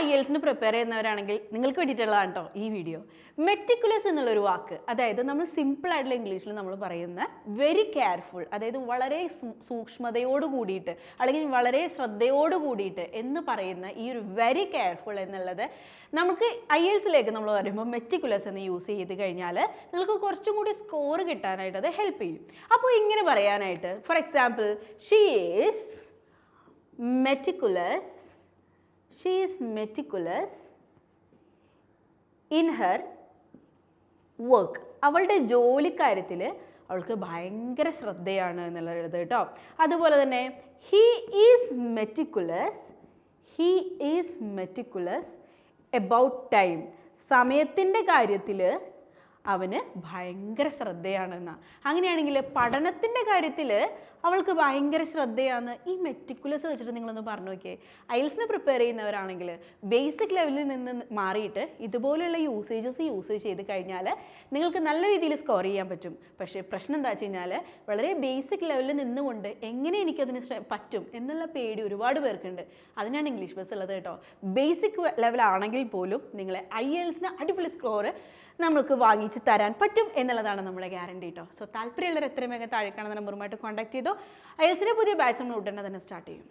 I എൽസിന് prepare ചെയ്യുന്നവരാണെങ്കിൽ നിങ്ങൾക്ക് വേണ്ടിയിട്ടുള്ളതാണ് കേട്ടോ ഈ വീഡിയോ മെറ്റിക്കുലസ് എന്നുള്ളൊരു വാക്ക്. അതായത് നമ്മൾ സിമ്പിൾ ആയിട്ടുള്ള ഇംഗ്ലീഷിൽ നമ്മൾ പറയുന്ന വെരി കെയർഫുൾ അതായത് വളരെ സൂക്ഷ്മതയോട് കൂടിയിട്ട് അല്ലെങ്കിൽ വളരെ ശ്രദ്ധയോട് കൂടിയിട്ട് എന്ന് പറയുന്ന ഈ ഒരു വെരി കെയർഫുൾ എന്നുള്ളത് നമുക്ക് ഐ എൽസിലേക്ക് നമ്മൾ പറയുമ്പോൾ മെറ്റിക്കുലസ് എന്ന് യൂസ് ചെയ്ത് കഴിഞ്ഞാൽ നിങ്ങൾക്ക് കുറച്ചും കൂടി സ്കോർ കിട്ടാനായിട്ട് അത് ഹെൽപ്പ് ചെയ്യും. അപ്പോൾ ഇങ്ങനെ പറയാനായിട്ട് for example she is meticulous she is meticulous in her work. അവളുടെ ജോലിക്കാര്യത്തിൽ അവൾക്ക് ഭയങ്കര ശ്രദ്ധയാണ് എന്നുള്ളത് കേട്ടോ. അതുപോലെ തന്നെ he is meticulous he is meticulous about time സമയത്തിന്റെ കാര്യത്തിൽ അവന് ഭയങ്കര ശ്രദ്ധയാണെന്നാണ് അങ്ങനെയാണെങ്കിൽ പഠനത്തിന്റെ കാര്യത്തിൽ അവൾക്ക് ഭയങ്കര ശ്രദ്ധയാണ്. ഈ മെറ്റിക്കുലസ് വെച്ചിട്ട് നിങ്ങളൊന്ന് പറഞ്ഞു നോക്കിയേ. ഐൽസിന് പ്രിപ്പയർ ചെയ്യുന്നവരാണെങ്കിൽ ബേസിക് ലെവലിൽ നിന്ന് മാറിയിട്ട് ഇതുപോലെയുള്ള യൂസേജസ് യൂസേജ് ചെയ്ത് കഴിഞ്ഞാൽ നിങ്ങൾക്ക് നല്ല രീതിയിൽ സ്കോർ ചെയ്യാൻ പറ്റും. പക്ഷേ പ്രശ്നം എന്താ വെച്ച് കഴിഞ്ഞാൽ വളരെ ബേസിക് ലെവലിൽ നിന്നുകൊണ്ട് എങ്ങനെ എനിക്കതിന് പറ്റും എന്നുള്ള പേടി ഒരുപാട് പേർക്കുണ്ട്. അതിനാണ് ഇംഗ്ലീഷ് ബസ് ഉള്ളത് കേട്ടോ. ബേസിക് ലെവലാണെങ്കിൽ പോലും നിങ്ങളെ ഐ എൽസിന് അടിപൊളി സ്കോർ നമ്മൾക്ക് വാങ്ങിച്ച് തരാൻ പറ്റും എന്നുള്ളതാണ് നമ്മുടെ ഗ്യാരണ്ടി കേട്ടോ സോ താല്പര്യമുള്ളവർ എത്രയും വേഗം താഴെ കാണുന്ന നമ്പറുമായിട്ട് കോൺടാക്ട് ചെയ്തോ ഐ എൽസിന്റെ പുതിയ ബാച്ച് നമ്മൾ ഉടനെ തന്നെ സ്റ്റാർട്ട് ചെയ്യും.